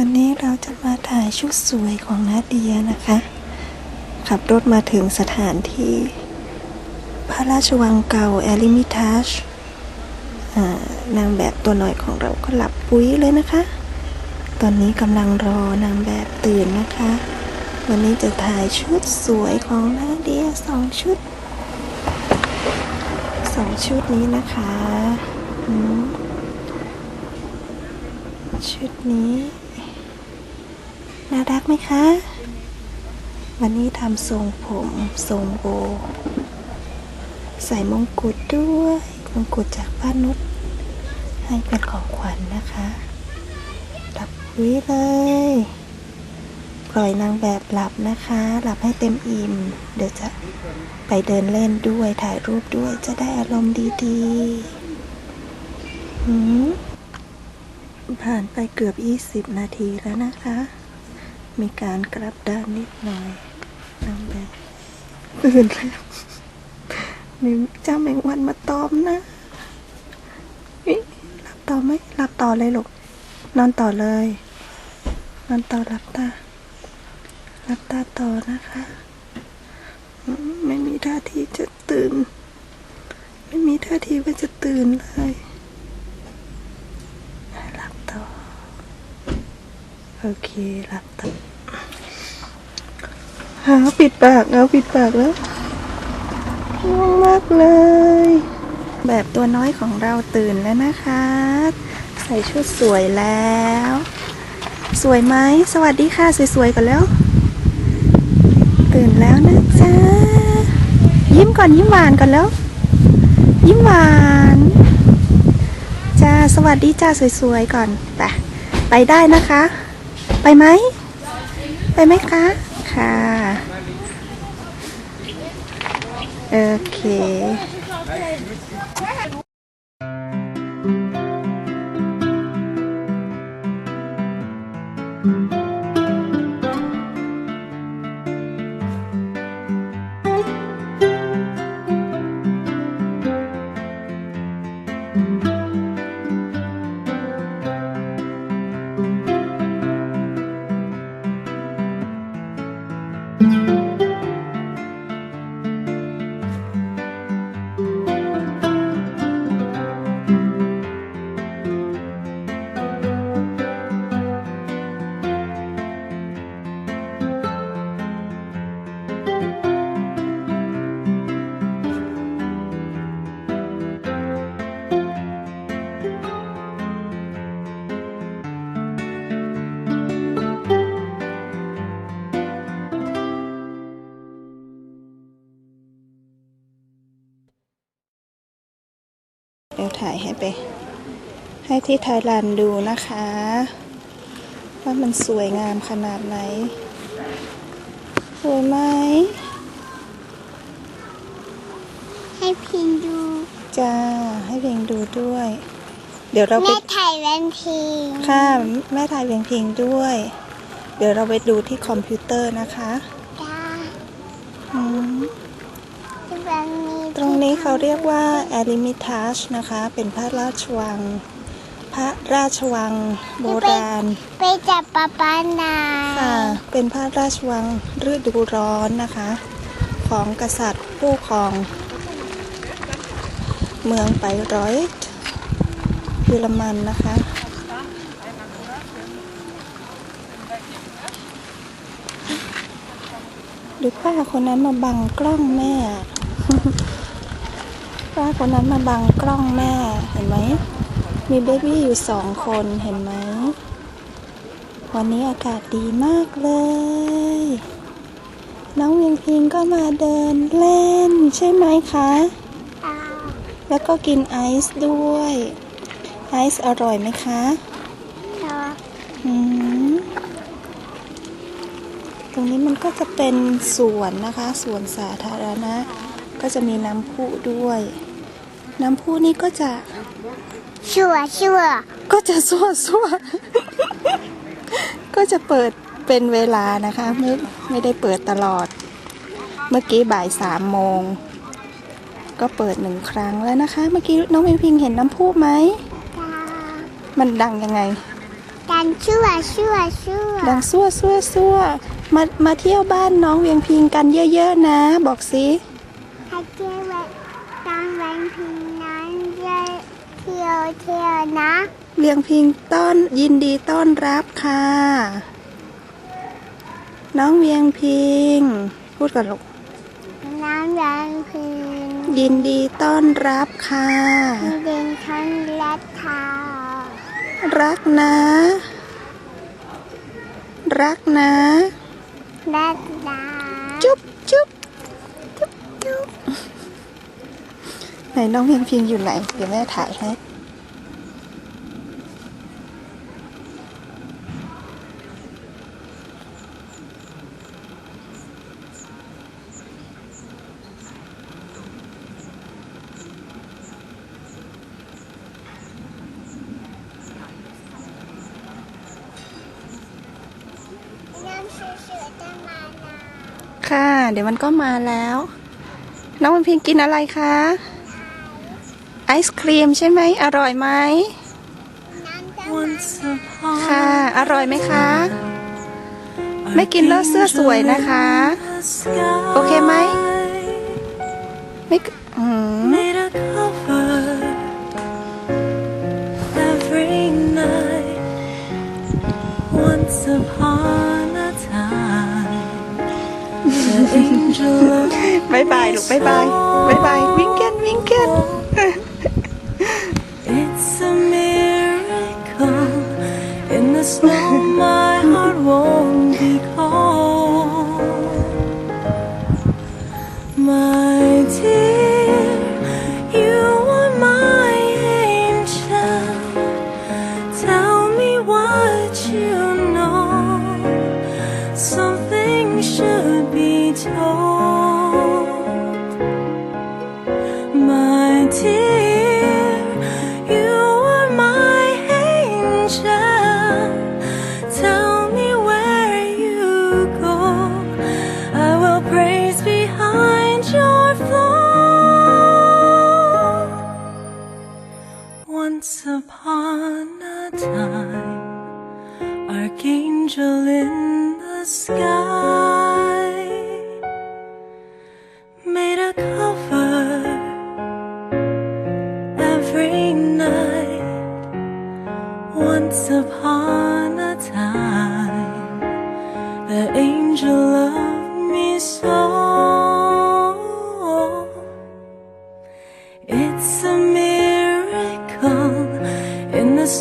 วันนี้เราจะมาถ่ายชุดสวยของนาเดียนะคะ ขับรถมาถึงสถานที่ พระราชวังเก่าแอลิมิทัชนางแบบตัวหน่อยของเราก็หลับปุ๋ยเลยนะคะ ตอนนี้กำลังรอนางแบบตื่นนะคะ วันนี้จะถ่ายชุดสวยของนาเดียสองชุดสองชุดนี้นะคะชุดนี้ น่ารักไหมคะ วันนี้ทำทรงผมทรงโบ ใส่มงกุฎด้วย มงกุฎจากป้านุชให้เป็นของขวัญนะคะหลับวิเลยปล่อยนางแบบหลับนะคะ หลับให้เต็มอิ่ม เดี๋ยวจะไปเดินเล่นด้วยถ่ายรูปด้วยจะได้อารมณ์ดีๆผ่านไปเกือบ 20 นาทีแล้วนะคะ มีการกลับด้านนิดหน่อยนางแบบตื่นแล้วมีเจ้าแมงวันมาตอมนะหลับต่อไหมหลับต่อเลยลูกนอนต่อเลย นอนต่อหลับตาหลับตาต่อนะคะ ไม่มีท่าทีจะตื่น ไม่มีท่าทีว่าจะตื่นเลยหลับต่อ โอเคหลับต่อหาปิดปากเอาปิดปากแล้วง่วงมากเลย แบบตัวน้อยของเราตื่นแล้วนะคะ ใส่ชุดสวยแล้ว สวยไหมสวัสดีค่ะ สวยๆกันแล้ว ตื่นแล้วนะจ๊ะ ยิ้มก่อนยิ้มหวานก่อนแล้ว ยิ้มหวานจ้าสวัสดีจ้าสวยๆก่อนไปไปได้นะคะ ไปไหม ไปไหมคะ ค่ะ โอเค เดี๋ยวถ่ายให้ไป ให้ที่ไทยแลนด์ดูนะคะ ว่ามันสวยงามขนาดไหน สวยไหม ให้พิมพ์ดู จ้า ให้เพลงดูด้วย เดี๋ยวเราไปแม่ถ่ายแวนพิงค่ะแม่ถ่ายเพลงเพลงด้วย เดี๋ยวเราไปดูที่คอมพิวเตอร์นะคะ จ้า อืม ที่มันมี ต รงนี้เขาเรียกว่า a l i m i t a g e นะคะ เป็นพระราชวัง พระราชวังโบราณ ไปจับปลาปานาค่ะ เป็นพระราชวังฤดูร้อนนะคะ ของกษัตริย์ผู้ครอง เมืองไปร้อยเยอรมันนะคะดูป้าคนนั้นมาบังกล้องแม่ ป้าคนนั้นมาบังกล้องแม่เห็นไหม มีเบบี้อยู่สองคนเห็นไหม วันนี้อากาศดีมากเลย น้องเวียงพิงก็มาเดินเล่นใช่ไหมคะ แล้วก็กินไอซ์ด้วย ไอซ์อร่อยไหมคะจ้าอืมตรงนี้มันก็จะเป็นสวนนะคะ สวนสาธารณะก็จะมีน้ำพุด้วย น้ำพุนี่ก็จะชัวชัวก็จะสั่วสั่วก็จะเปิดเป็นเวลานะคะ ไม่ไม่ได้เปิดตลอด เมื่อกี้บ่ายสามโมง ก็เปิดหนึ่งครั้งแล้วนะคะ เมื่อกี้น้องวิวพิงเห็นน้ำพุไหมจ้ามันดังยังไงกันชั่วชั่วชั่วดังซั่วซั่วซั่วมามาเที่ยวบ้านน้องเวียงพิงกันเยอะๆนะ บอกสิ ให้เที่ยวไว้ตอนวันพีนั้นจะเที่ยว เที่ยวนะเวียงพิงต้อนยินดีต้อนรับค่ะ น้องเวียงพิง พูดก่อนลูกน้ำวันพียินดีต้อนรับค่ะมีเดินทันและเท้ารักนะ รักนะและดาจุ๊บจุ๊บจุ๊บจุ๊บไหนน้องเพียงพิงอยู่ไหน เดี๋ยวแม่ถ่ายให้ น้ำชื่อชื่อจะมานา ค่ะ เดี๋ยวมันก็มาแล้ว น้องเพียงพิงกินอะไรคะ ไอศครีมใช่ไหม อร่อยไหมน้ำจะมา Once upon ค่ะ อร่อยไหมคะ ไม่กินแล้วเสื้อสวยนะคะ the sky โอเคไหมไม่กอืม บายบายลูกบายบายบายบายวิงเกนวิงเกน It's a miracle. In the snow, My dear, you are my angel. Tell me where you go. I will praise behind your. Once upon a time, archangel in the sky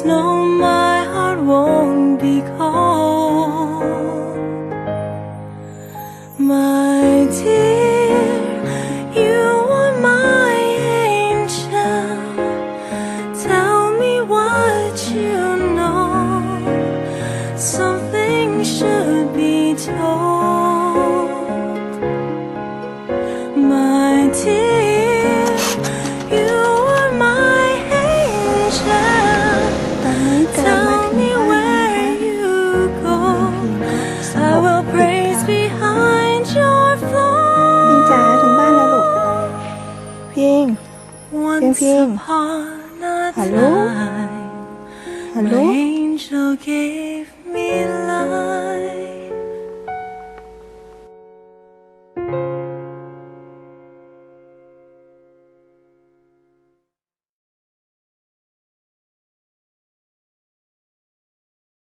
snow, my heart won't be cold. My dear, you are my angel. Tell me what you know. Something should be told. King. Hallo? Hallo?